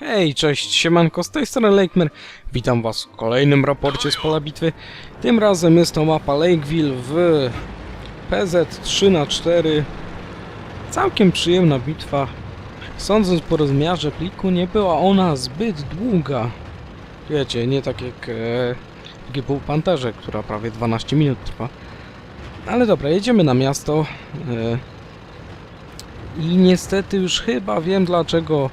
Hej, cześć, siemanko, z tej strony Lakemer. Witam was w kolejnym raporcie z pola bitwy. Tym razem jest to mapa Lakeville w PZ 3 na 4 Całkiem przyjemna bitwa. Sądząc po rozmiarze pliku, nie była ona zbyt długa. Wiecie, nie tak jak e, GPU Panterze, która prawie 12 minut trwa. Ale dobra, jedziemy na miasto. E, I niestety już chyba wiem dlaczego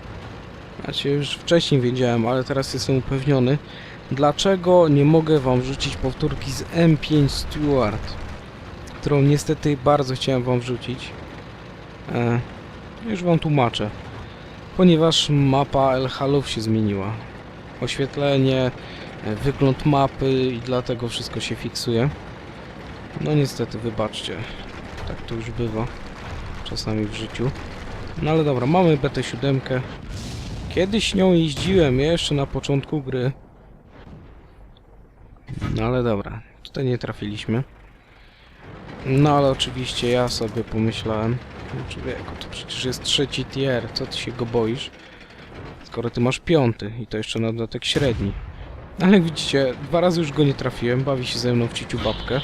znaczy już wcześniej wiedziałem, ale teraz jestem upewniony. Dlaczego nie mogę wam wrzucić powtórki z M5 Stewart? Którą niestety bardzo chciałem wam wrzucić. E, już wam tłumaczę. Ponieważ mapa El Halów się zmieniła. Oświetlenie, e, wygląd mapy i dlatego wszystko się fiksuje. No niestety, wybaczcie. Tak to już bywa. Czasami w życiu. No ale dobra, mamy BT7. Kiedyś nią jeździłem jeszcze na początku gry. No ale dobra, tutaj nie trafiliśmy. No ale oczywiście ja sobie pomyślałem, "No, człowieku, to przecież jest trzeci tier, co ty się go boisz? Skoro ty masz piąty i to jeszcze na dodatek średni. Ale widzicie, dwa razy już go nie trafiłem, bawi się ze mną w ciciu babkę.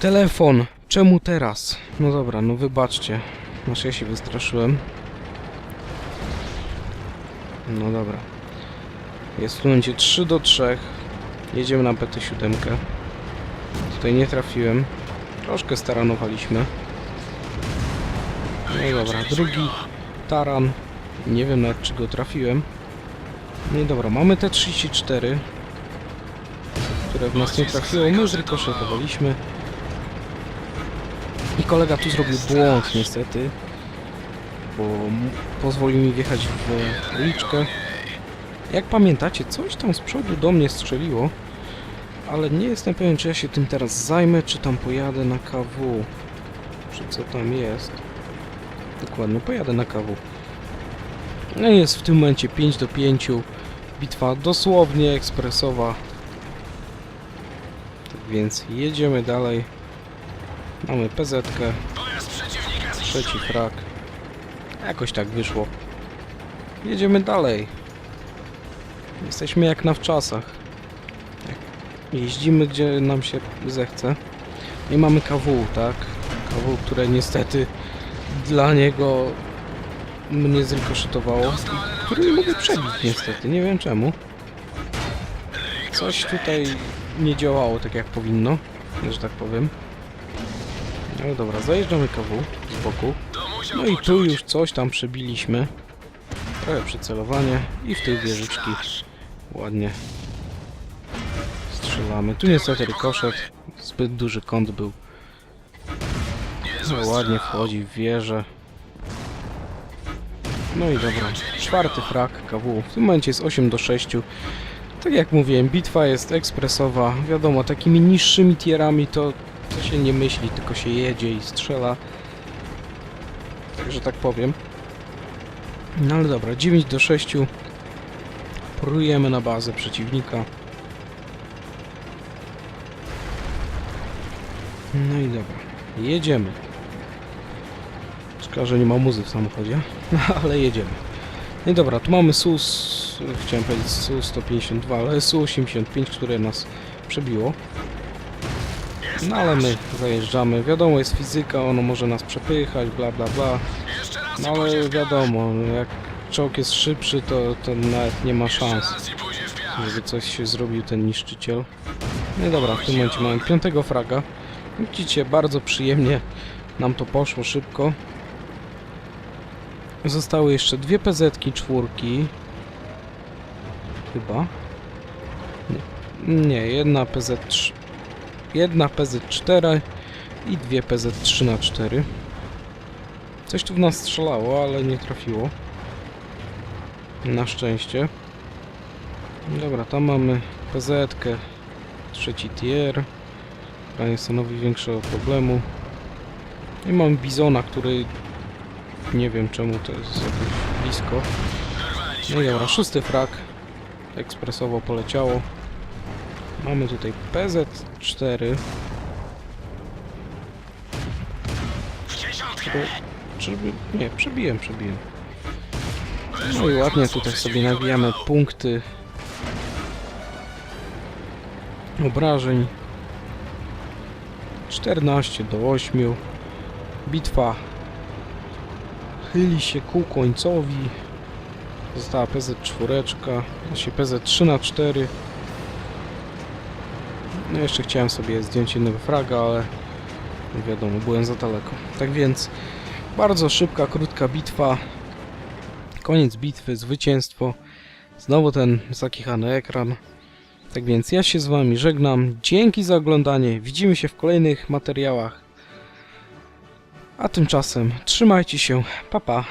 Telefon, czemu teraz? No dobra, no wybaczcie, aż ja się wystraszyłem. No dobra. Jest w tym momencie 3 do 3. Jedziemy na BT7. Tutaj nie trafiłem. Troszkę staranowaliśmy. No dobra, drugi taran. Nie wiem nawet czy go trafiłem. No i dobra, mamy te 34 które w nas nie trafiło. My zrykoszetowaliśmy. I kolega tu zrobił błąd niestety bo pozwolił mi wjechać w uliczkę. Jak pamiętacie, coś tam z przodu do mnie strzeliło, ale nie jestem pewien, czy ja się tym teraz zajmę, czy tam pojadę na KW. Czy co tam jest? Dokładnie, pojadę na KW. No jest w tym momencie 5 do 5. Bitwa dosłownie ekspresowa. Tak więc jedziemy dalej. Mamy PZ-kę. Trzeci frak. Jakoś tak wyszło. Jedziemy dalej. Jesteśmy jak na wczasach. Jeździmy gdzie nam się zechce. I mamy KW, tak? KW, które niestety dla niego mnie zrykoszytowało. Który nie mogę przebić niestety, nie wiem czemu. Coś tutaj nie działało tak jak powinno, że tak powiem. Ale dobra, zajeżdżamy KW z boku. No i tu już coś tam przebiliśmy. Trochę przycelowanie i w tej wieżyczki ładnie strzelamy. Tu niestety rykoszet, zbyt duży kąt był. No ładnie wchodzi w wieżę. No i dobra, czwarty frak KW. W tym momencie jest 8 do 6. Tak jak mówiłem, bitwa jest ekspresowa. Wiadomo, takimi niższymi tierami to, to się nie myśli, tylko się jedzie i strzela że tak powiem. No ale dobra, 9 do 6. Prujemy na bazę przeciwnika. No i dobra, jedziemy. Szkoda, że nie ma muzy w samochodzie, ale jedziemy. No i dobra, tu mamy SUS, chciałem powiedzieć SU-152, ale SU-85, które nas przebiło. No ale my zajeżdżamy. Wiadomo, jest fizyka, ono może nas przepychać, bla bla bla. No ale wiadomo, jak czołg jest szybszy, to, to nawet nie ma szans, żeby coś się zrobił ten niszczyciel. No i dobra, w tym momencie mamy piątego fraga. Widzicie, bardzo przyjemnie nam to poszło szybko. Zostały jeszcze dwie PZ-ki, czwórki. Chyba. Nie, nie jedna PZ3. Jedna PZ4 i dwie PZ3 na 4 Coś tu w nas strzelało, ale nie trafiło. Na szczęście. Dobra, tam mamy PZ-kę. Trzeci tier. Która nie stanowi większego problemu. I mam Bizona, który... Nie wiem czemu to jest jakoś blisko. No i dobra, szósty frak. Ekspresowo poleciało. Mamy tutaj PZ4. Który... Żeby... Nie, przebiłem, przebiłem. No i ładnie tutaj sobie nawijamy punkty obrażeń. 14 do 8. Bitwa chyli się ku końcowi. Została PZ4, właśnie PZ3 na 4. No jeszcze chciałem sobie zdjąć jednego fraga, ale nie wiadomo, byłem za daleko. Tak więc bardzo szybka, krótka bitwa. Koniec bitwy, zwycięstwo. Znowu ten zakichany ekran. Tak więc ja się z wami żegnam. Dzięki za oglądanie. Widzimy się w kolejnych materiałach. A tymczasem trzymajcie się. Pa pa.